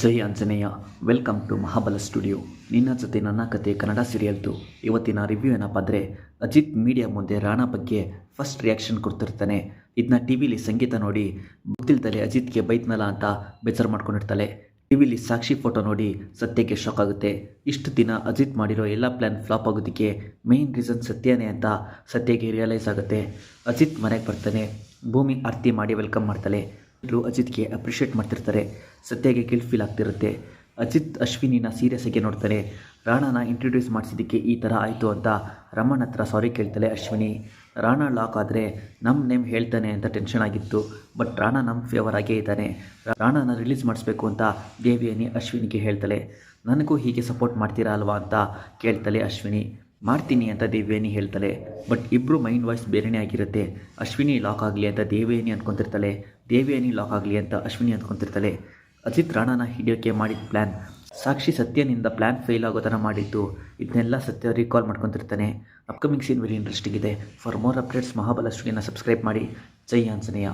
Jai Anjaneya, welcome to Mahabala studio. ನಿನ್ನ ಜೊತೆ ನನ್ನ ಕತೆ ಕನ್ನಡ ಸೀರಿಯಲ್ದು. ಇವತ್ತಿನ ರಿವ್ಯೂ ಏನಪ್ಪ ಅಂದರೆ ಅಜಿತ್ ಮೀಡಿಯಾ ಮುಂದೆ ರಾಣಾ ಬಗ್ಗೆ ಫಸ್ಟ್ ರಿಯಾಕ್ಷನ್ ಕೊಡ್ತಿರ್ತಾನೆ. ಇದನ್ನ ಟಿ ವಿಲಿ ಸಂಗೀತ ನೋಡಿ, ಗೊತ್ತಿಲ್ದಲೆ ಅಜಿತ್ಗೆ ಬೈತ್ನಲ್ಲ ಅಂತ ಬೇಜಾರು ಮಾಡ್ಕೊಂಡಿರ್ತಾಳೆ. ಟಿ ವಿಲಿ ಸಾಕ್ಷಿ ಫೋಟೋ ನೋಡಿ ಸತ್ಯಕ್ಕೆ ಶಾಕ್ ಆಗುತ್ತೆ. ಇಷ್ಟು ದಿನ ಅಜಿತ್ ಮಾಡಿರೋ ಎಲ್ಲ ಪ್ಲ್ಯಾನ್ ಫ್ಲಾಪ್ ಆಗೋದಕ್ಕೆ ಮೇನ್ ರೀಸನ್ ಸತ್ಯನೇ ಅಂತ ಸತ್ಯಗೆ ರಿಯಲೈಸ್ ಆಗುತ್ತೆ. ಅಜಿತ್ ಮನೆಗೆ ಬರ್ತಾನೆ, ಭೂಮಿ ಆರತಿ ಮಾಡಿ ವೆಲ್ಕಮ್ ಮಾಡ್ತಾಳೆ. ಎಲ್ಲರೂ ಅಜಿತ್ಗೆ ಅಪ್ರಿಷಿಯೇಟ್ ಮಾಡ್ತಿರ್ತಾರೆ. ಸತ್ಯಗೆ ಗಿಲ್ಟ್ ಫೀಲ್ ಆಗ್ತಿರುತ್ತೆ. ಅಜಿತ್ ಅಶ್ವಿನಿನ ಸೀರಿಯಸ್ಸಾಗಿ ನೋಡ್ತಾನೆ. ರಾಣಾನ ಇಂಟ್ರೊಡ್ಯೂಸ್ ಮಾಡಿಸಿದ್ದಕ್ಕೆ ಈ ಥರ ಆಯಿತು ಅಂತ ರಮಣ್ ಹತ್ರ ಸಾರಿ ಕೇಳ್ತಾಳೆ ಅಶ್ವಿನಿ. ರಾಣ ಲಾಕ್ ಆದರೆ ನಮ್ಮ ನೇಮ್ ಹೇಳ್ತಾನೆ ಅಂತ ಟೆನ್ಷನ್ ಆಗಿತ್ತು. ಬಟ್ ರಾಣಾ ನಮ್ಮ ಫೇವರ್ ಆಗೇ ಇದ್ದಾನೆ. ರಾಣಾನ ರಿಲೀಸ್ ಮಾಡಿಸ್ಬೇಕು ಅಂತ ದೇವಿಯನಿ ಅಶ್ವಿನಿಗೆ ಹೇಳ್ತಾಳೆ. ನನಗೂ ಹೀಗೆ ಸಪೋರ್ಟ್ ಮಾಡ್ತೀರಾ ಅಲ್ವಾ ಅಂತ ಕೇಳ್ತಾಳೆ ಅಶ್ವಿನಿ. ಮಾಡ್ತೀನಿ ಅಂತ ದೇವ್ಯಾನಿ ಹೇಳ್ತಾಳೆ ಬಟ್ ಇಬ್ಬರು ಮೈಂಡ್ ವಾಯ್ಸ್ ಬೇರೆನೇ ಆಗಿರುತ್ತೆ. ಅಶ್ವಿನಿ ಲಾಕ್ ಆಗಲಿ ಅಂತ ದೇವ್ಯಾನಿ ಅಂದ್ಕೊತಿರ್ತಾಳೆ ದೇವ್ಯಾನಿ ಲಾಕ್ ಆಗಲಿ ಅಂತ ಅಶ್ವಿನಿ ಅಂದ್ಕೊತಿರ್ತಾಳೆ ಅಜಿತ್ ರಾಣಾನ ಹಿಡಿಯೋಕ್ಕೆ ಮಾಡಿದ ಪ್ಲ್ಯಾನ್ ಸಾಕ್ಷಿ ಸತ್ಯನಿಂದ ಪ್ಲ್ಯಾನ್ ಫೇಲ್ ಆಗೋ ಥರ ಮಾಡಿದ್ದು. ಇದನ್ನೆಲ್ಲ ಸತ್ಯ ರೀಕಾಲ್ ಮಾಡ್ಕೊತಿರ್ತಾನೆ. ಅಪ್ಕಮಿಂಗ್ ಸೀನ್ ವೆರಿ ಇಂಟ್ರೆಸ್ಟಿಂಗ್ ಇದೆ. ಫಾರ್ ಮೋರ್ ಅಪ್ಡೇಟ್ಸ್ ಮಹಾಬಲ ಸ್ಟುಡಿಯೋನ ಸಬ್ಸ್ಕ್ರೈಬ್ ಮಾಡಿ. ಜೈ ಆಂಜನೇಯ.